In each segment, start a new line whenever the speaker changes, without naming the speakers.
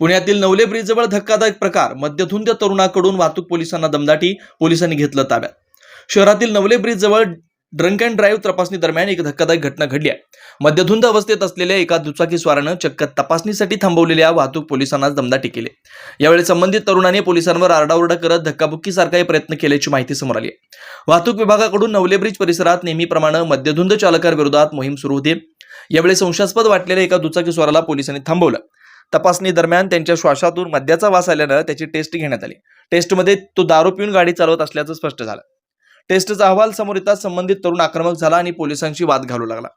पुण्यातील नवले ब्रिजजवळ धक्कादायक प्रकार. मद्यधुंद तरुणाकडून वाहतूक पोलिसांना दमदाटी पोलिसांनी घेतलं ताब्यात. शहरातील नवले ब्रिजजवळ ड्रंक अँड ड्राईव्ह तपासणी दरम्यान एक धक्कादायक घटना घडली आहे. मध्यधुंद अवस्थेत असलेल्या एका दुचाकीस्वारानं चक्क तपासणीसाठी थांबवलेल्या वाहतूक पोलिसांना दमदाटी केली. यावेळी संबंधित तरुणाने पोलिसांवर आरडाओरडा करत धक्काबुक्कीसारखाही प्रयत्न केल्याची माहिती समोर आली आहे. वाहतूक विभागाकडून नवले ब्रिज परिसरात नेहमीप्रमाणे मध्यधुंद चालकांविरोधात मोहीम सुरू होती. यावेळी संशयास्पद वाटलेल्या एका दुचाकी स्वाराला पोलिसांनी थांबवलं. तपासणी दरम्यान त्यांच्या श्वासातून मद्याचा वास आल्यानं त्याची टेस्ट घेण्यात आली. टेस्टमध्ये तो दारू पिऊन गाडी चालवत असल्याचं स्पष्ट झालं. टेस्टचा अहवाल समोर येताच संबंधित तरुण आक्रमक झाला आणि पोलिसांशी वाद घालू लागला.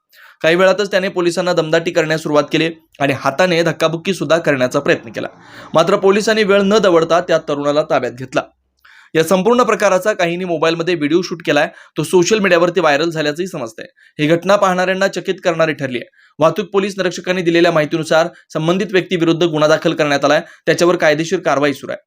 काही वेळातच त्याने पोलिसांना दमदाटी करण्यास सुरुवात केली आणि हाताने धक्काबुक्की सुद्धा करण्याचा प्रयत्न केला. मात्र पोलिसांनी वेळ न दवडता त्या तरुणाला ताब्यात घेतला. या संपूर्ण प्रकाराचा काहींनी मोबाईलमध्ये व्हिडिओ शूट केलाय. तो सोशल मीडियावरती व्हायरल झाल्याचंही समजतंय. ही घटना पाहणाऱ्यांना चकित करणारी ठरली आहे. वाहतूक पोलीस निरीक्षकांनी दिलेल्या माहितीनुसार संबंधित व्यक्तीविरुद्ध गुन्हा दाखल करण्यात आलाय. त्याच्यावर कायदेशीर कारवाई सुरू आहे.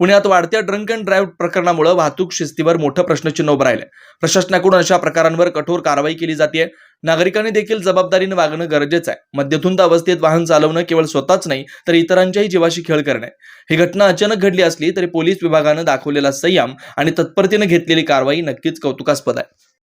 पुण्यात वाढत्या ड्रंक अँड ड्राईव्ह प्रकरणामुळे वाहतूक शिस्तीवर मोठं प्रश्नचिन्ह उभं राहिलं प्रशासनाकडून अशा प्रकारांवर कठोर कारवाई केली जाते नागरिकांनी देखील जबाबदारीने वागणं गरजेचं आहे. मध्यधुंद अवस्थेत वाहन चालवणं केवळ स्वतःच नाही तर इतरांच्याही जीवाशी खेळ करणे. ही घटना अचानक घडली असली तरी पोलीस विभागानं दाखवलेला संयम आणि तत्परतेनं घेतलेली कारवाई नक्कीच कौतुकास्पद आहे.